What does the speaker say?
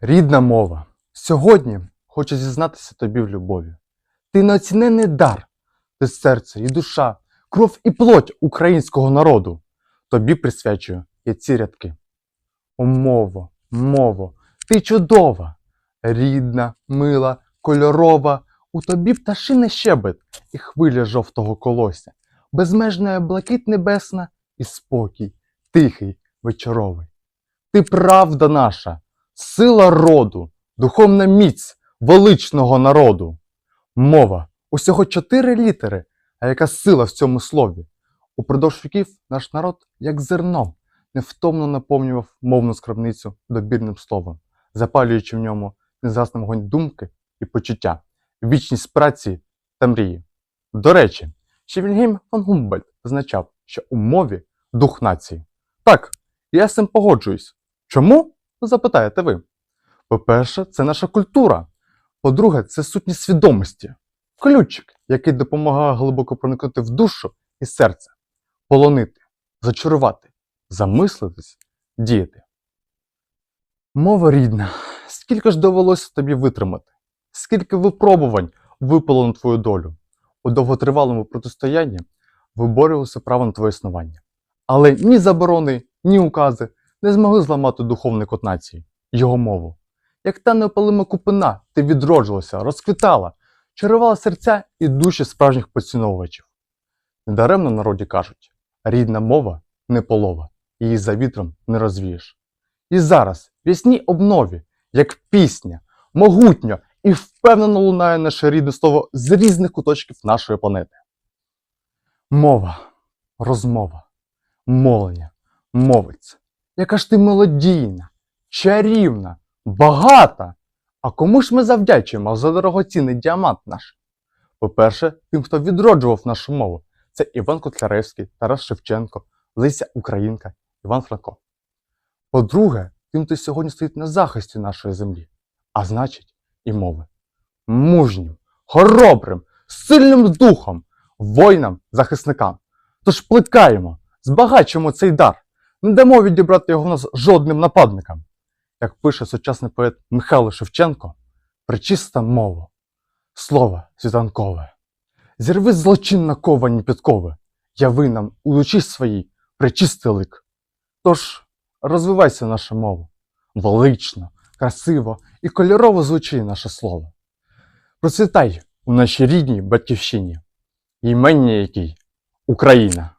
Рідна мова. Сьогодні хочу зізнатися тобі в любові. Ти неоцінений дар, ти серце і душа, кров і плоть українського народу. Тобі присвячую я ці рядки. О, мово, мово, ти чудова, рідна, мила, кольорова, у тобі пташиний щебет і хвиля жовтого колося, безмежна блакит небесна і спокій, тихий, вечоровий. Ти правда наша, сила роду, духовна міць величного народу. Мова усього чотири літери, а яка сила в цьому слові. Упродовж віків наш народ, як зерном, невтомно наповнював мовну скарбницю добірним словом, запалюючи в ньому незгасним вогонь думки і почуття, вічність праці та мрії. До речі, ще Вільгельм фон Гумбольдт визначав, що у мові дух нації. Так, я з цим погоджуюсь. Чому? Запитаєте ви. По-перше, це наша культура. По-друге, це сутність свідомості. Ключик, який допомагає глибоко проникнути в душу і серце, полонити, зачарувати, замислитись, діяти. Мова рідна, скільки ж довелося тобі витримати, скільки випробувань випало на твою долю. У довготривалому протистоянні виборювалося право на твоє існування. Але ні заборони, ні укази не змогли зламати духовний код нації, його мову. Як та неопалима купина, ти відроджувалася, розквітала, чарувала серця і душі справжніх поціновувачів. Недаремно народі кажуть: рідна мова не полова, її за вітром не розвієш. І зараз, в ясній обнові, як пісня, могутньо і впевнено лунає наше рідне слово з різних куточків нашої планети. Мова, розмова, мовлення, мовець. Яка ж ти мелодійна, чарівна, багата. А кому ж ми завдячуємо за дорогоцінний діамант наш? По-перше, тим, хто відроджував нашу мову, це Іван Котляревський, Тарас Шевченко, Леся Українка, Іван Франко. По-друге, тим, хто сьогодні стоїть на захисті нашої землі, а значить, і мови. Мужнім, хоробрим, сильним духом, воїнам, захисникам. Тож плекаємо, збагачуємо цей дар, не дамо відібрати його в нас жодним нападникам. Як пише сучасний поет Михайло Шевченко, причиста мова, слово світанкове. Зірви злочинна ковані підкови, яви нам у душі своїй причистий лик. Тож розвивайся наша мова, велично, красиво і кольорово звучить наше слово. Процвітай у нашій рідній батьківщині, імення якій Україна.